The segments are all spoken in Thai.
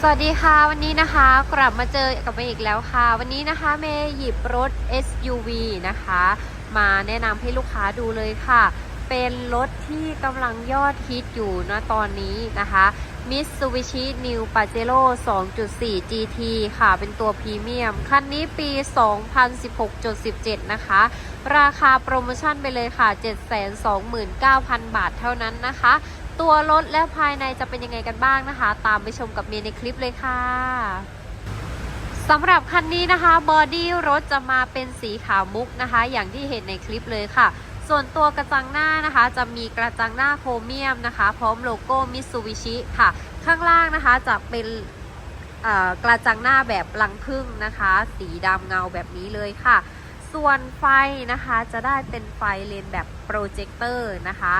สวัสดีค่ะวันนี้นะคะกลับมาเจอกับเมย์อีกแล้วค่ะ วันนี้นะคะเมย์หยิบรถ SUV นะคะ มาแนะนำให้ลูกค้าดูเลยค่ะ เป็นรถที่กำลังยอดฮิตอยู่นะตอนนี้นะคะ Mitsubishi New Pajero 2.4 GT ค่ะ เป็นตัวพรีเมียม คันนี้ปี 2016.17 นะคะ ราคาโปรโมชั่นไปเลยค่ะ 729,000 บาทเท่านั้นนะคะ ตัวรถและภายในจะเป็นยังไงกันบ้างนะคะ ตามไปชมกับเมย์ในคลิปเลยค่ะสำหรับคันนี้นะคะบอดี้รถจะมาเป็นสีขาวมุกนะคะ อย่างที่เห็นในคลิปเลยค่ะ ส่วนตัวกระจังหน้านะคะ จะมีกระจังหน้าโครเมียมนะคะ พร้อมโลโก้มิตซูบิชิค่ะ ข้างล่างนะคะจะเป็นกระจังหน้าแบบลังพึ่งนะคะ สีดำเงาแบบนี้เลยค่ะ ส่วนไฟนะคะจะได้เป็นไฟเลนแบบโปรเจคเตอร์นะคะ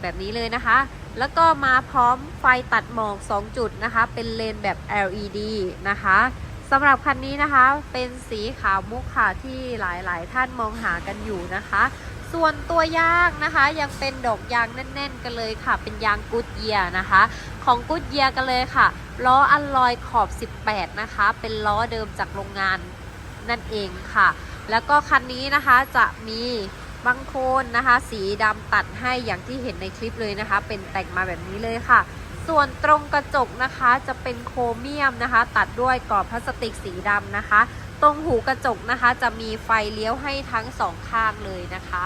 แบบนี้เลยนะคะ แล้วก็มาพร้อมไฟตัดหมอก 2 จุดนะคะ เป็นเลนแบบ LED นะคะสำหรับคันนี้นะคะ เป็นสีขาวมุกค่ะที่หลายๆ ท่านมองหากันอยู่นะคะ ส่วนตัวยางนะคะ ยังเป็นดอกยางแน่น ๆ กันเลยค่ะ เป็นยางกูดเยียนะคะ ของกูดเยียกันเลยค่ะ ล้ออัลลอยขอบ 18 นะคะ เป็นล้อเดิมจากโรงงานนั่นเองค่ะ แล้วก็คันนี้นะคะจะมี บางคนนะคะ สีดำตัดให้อย่างที่เห็นในคลิปเลยนะคะ เป็นแต่งมาแบบนี้เลยค่ะ ส่วนตรงกระจกนะคะจะเป็นโครเมียมนะคะ ตัดด้วยกรอบพลาสติกสีดำนะคะ ตรงหูกระจกนะคะ จะมีไฟเลี้ยวให้ทั้งสองข้างเลยนะคะ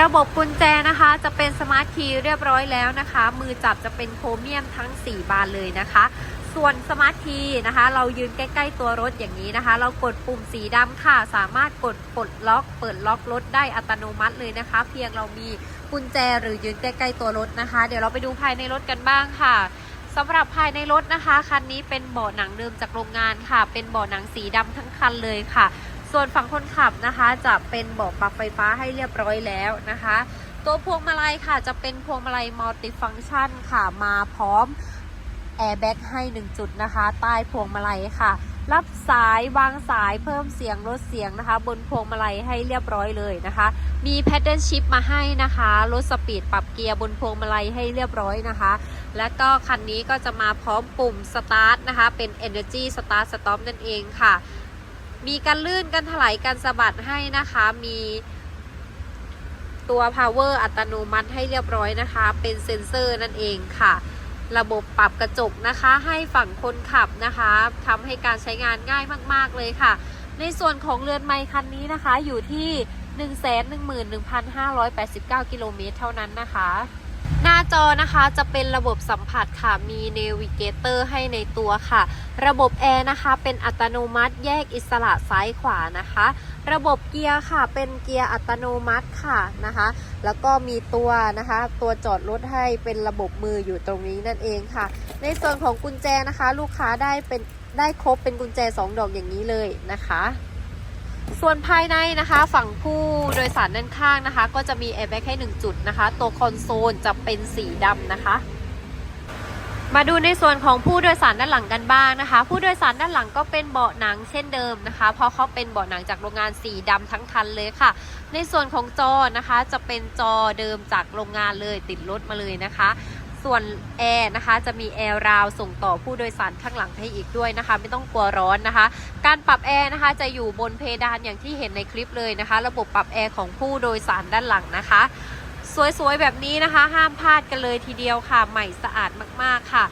ระบบกุญแจนะคะจะเป็นสมาร์ทคีย์เรียบร้อยแล้วนะคะ มือจับจะเป็นโครเมียมทั้ง 4 บานเลยนะคะ ส่วนสมาร์ทคีนะคะ เรายืนใกล้ ๆ ตัวรถอย่างนี้นะคะ เรากดปุ่มสีดำค่ะ สามารถกดปลดล็อก เปิดล็อกรถได้อัตโนมัติเลยนะคะ เพียงเรามีกุญแจหรือยืนใกล้ๆตัวรถนะคะ เดี๋ยวเราไปดูภายในรถกันบ้างค่ะสำหรับภายในรถนะคะคันนี้เป็นเบาะหนังเดิมจากโรงงานค่ะ เป็นเบาะหนังสีดำทั้งคันเลยค่ะ ส่วนฝั่งคนขับนะคะ จะเป็นเบาะปรับไฟฟ้าให้เรียบร้อยแล้วนะคะ ตัวพวงมาลัยค่ะ จะเป็นพวงมาลัยมัลติฟังก์ชันค่ะมาพร้อม แอร์แบ็กให้ 1 จุดนะคะ ใต้พวงมาลัยค่ะ รับสายวางสายเพิ่มเสียงลดเสียงนะคะ บนพวงมาลัยให้เรียบร้อยเลยนะคะ มีแพดเดิลชิพมาให้นะคะลดสปีดปรับเกียร์บนพวงมาลัยให้เรียบร้อยนะคะ และก็คันนี้ก็จะมาพร้อมปุ่มสตาร์ทนะคะ เป็น Energy Start Stop นั่นเองค่ะ มีการลื่นกันถลายกันสะบัดให้นะคะ มีตัว power อัตโนมัติให้เรียบร้อยนะคะ เป็นเซ็นเซอร์นั่นเองค่ะ ระบบปรับกระจกนะคะ ให้ฝั่งคนขับนะคะทำให้การใช้งานง่ายมาก ๆ เลยค่ะ ในส่วนของเรือนไม้คันนี้นะคะอยู่ที่ 111,589 กิโลเมตรเท่านั้นนะคะ หน้าจอนะคะจะเป็นระบบสัมผัสค่ะ มีเนวิเกเตอร์ให้ในตัวค่ะ ระบบแอร์นะคะ เป็นอัตโนมัติแยกอิสระซ้ายขวานะคะ ระบบเกียร์ค่ะ เป็นเกียร์อัตโนมัติค่ะนะคะ แล้วก็มีตัวนะคะ ตัวจอดรถให้เป็นระบบมืออยู่ตรงนี้นั่นเองค่ะ ในส่วนของกุญแจนะคะ ลูกค้าได้เป็นได้ครบเป็นกุญแจ 2 ดอกอย่างนี้เลยนะคะ ส่วนภายในนะคะ ฝั่งผู้โดยสารด้านข้างนะคะ ก็จะมีแอร์แบ็กให้ 1 จุดนะคะ ตัวคอนโซลจะเป็นสีดำนะคะ มาดูในส่วนของผู้โดยสารด้านหลังกันบ้างนะคะ ผู้โดยสารด้านหลังก็เป็นเบาะหนังเช่นเดิมนะคะ เพราะเขาเป็นเบาะหนังจากโรงงานสีดำทั้งคันเลยค่ะ ในส่วนของจอนะคะ จะเป็นจอเดิมจากโรงงานเลยติดรถมาเลยนะคะ ส่วนแอร์นะคะจะมีแอร์ราวส่งต่อผู้โดยสารข้างหลังให้อีกด้วยนะคะ ไม่ต้องกลัวร้อนนะคะ การปรับแอร์นะคะจะอยู่บนเพดานอย่างที่เห็นในคลิปเลยนะคะ ระบบปรับแอร์ของผู้โดยสารด้านหลังนะคะ สวยๆแบบนี้นะคะ ห้ามพลาดกันเลยทีเดียวค่ะ ใหม่สะอาดมากๆค่ะ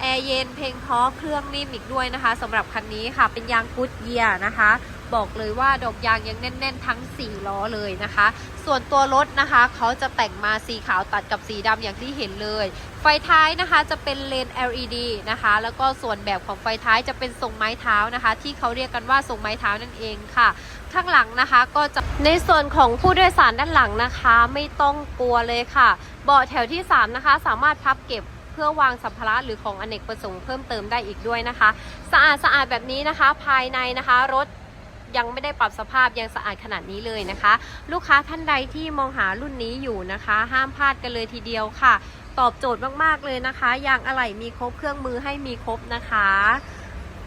แอร์เย็นเพลงเพราะเครื่องนิ่มอีกด้วยนะคะสำหรับคันนี้ค่ะเป็นยางกุดเยียนะคะ บอกเลยว่าดอกยางยังแน่น ๆ ทั้ง 4 ล้อเลยนะคะ ส่วนตัวรถนะคะเขาจะแต่งมาสีขาวตัดกับสีดำอย่างที่เห็นเลย ไฟท้ายนะคะจะเป็นเลน LED นะคะ แล้วก็ส่วนแบบของไฟท้ายจะเป็นทรงไม้เท้านะคะ ที่เขาเรียกกันว่าทรงไม้เท้านั่นเองค่ะข้างหลังนะคะก็จะในส่วนของผู้โดยสารด้านหลังนะคะไม่ต้องกลัวเลยค่ะ เบาะแถวที่ 3 นะคะ สามารถพับเก็บเพื่อวางสัมภาระหรือของอเนกประสงค์เพิ่มเติมได้อีกด้วยนะคะ สะอาดสะอาดแบบนี้นะคะ ภายในนะคะรถ ยังไม่ได้ปรับสภาพยังสะอาดขนาดนี้เลยนะคะ ลูกค้าท่านใดที่มองหารุ่นนี้อยู่นะคะ ห้ามพลาดกันเลยทีเดียวค่ะ ตอบโจทย์มากๆเลยนะคะยางอะไหล่มีครบเครื่องมือให้มีครบนะคะ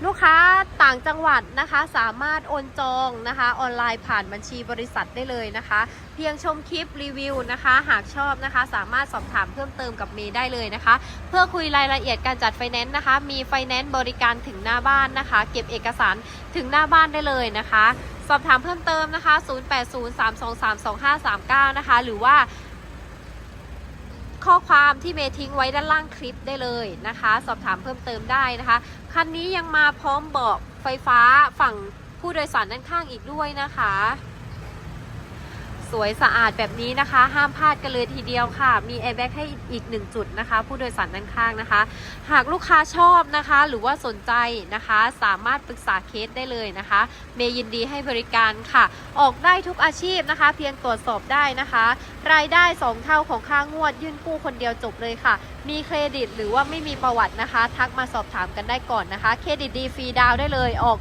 ลูกค้าต่างจังหวัดนะคะสามารถโอนจองนะคะออนไลน์ผ่านบัญชีบริษัทได้เลยนะคะ เพียงชมคลิปรีวิวนะคะ หากชอบนะคะ สามารถสอบถามเพิ่มเติมกับเมย์ได้เลยนะคะ เพื่อคุยรายละเอียดการจัดไฟแนนซ์นะคะ มีไฟแนนซ์บริการถึงหน้าบ้านนะคะ เก็บเอกสารถึงหน้าบ้านได้เลยนะคะ สอบถามเพิ่มเติมนะคะ 0803232539 นะคะ หรือว่า ข้อความที่เมทิ้งไว้ด้านล่างคลิปได้เลยนะคะ สอบถามเพิ่มเติมได้นะคะ คันนี้ยังมาพร้อมเบาะไฟฟ้าฝั่งผู้โดยสารด้านข้างอีกด้วยนะคะ สวยสะอาดแบบนี้นะคะ ห้ามพลาดกันเลยทีเดียวค่ะ มีแอร์แบ็กให้อีกหนึ่งจุดนะคะ ผู้โดยสารด้านข้างนะคะ หากลูกค้าชอบนะคะ หรือว่าสนใจนะคะ สามารถปรึกษาเคสได้เลยนะคะ เมย์ยินดีให้บริการค่ะ ออกได้ทุกอาชีพนะคะ เพียงตรวจสอบได้นะคะ รายได้ 2 เท่าของค่างวด ยื่นกู้คนเดียวจบเลยค่ะ มีเครดิตหรือว่าไม่มีประวัตินะคะ ทักมาสอบถามกันได้ก่อนนะคะ เครดิตดีฟรีดาวได้เลยออก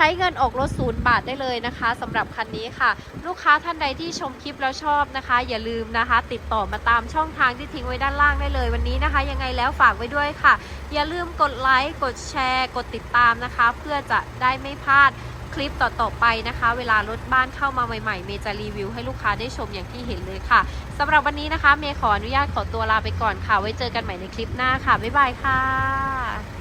ใช้เงินออกรถศูนย์บาทได้เลยนะคะสำหรับคันนี้ค่ะ ลูกค้าท่านใดที่ชมคลิปแล้วชอบนะคะ อย่าลืมนะคะ ติดต่อมาตามช่องทางที่ทิ้งไว้ด้านล่างได้เลยวันนี้นะคะ ยังไงแล้วฝากไว้ด้วยค่ะ อย่าลืมกดไลค์กดแชร์ กดติดตามนะคะ เพื่อจะได้ไม่พลาดคลิปต่อ ๆ ไปนะคะ เวลารถบ้านเข้ามาใหม่ ๆ เมย์จะรีวิวให้ลูกค้าได้ชมอย่างที่เห็นเลยค่ะสำหรับวันนี้นะคะ เมย์ขออนุญาตขอตัวลาไปก่อนค่ะ ไว้เจอกันใหม่ในคลิปหน้าค่ะ บ๊ายบายค่ะ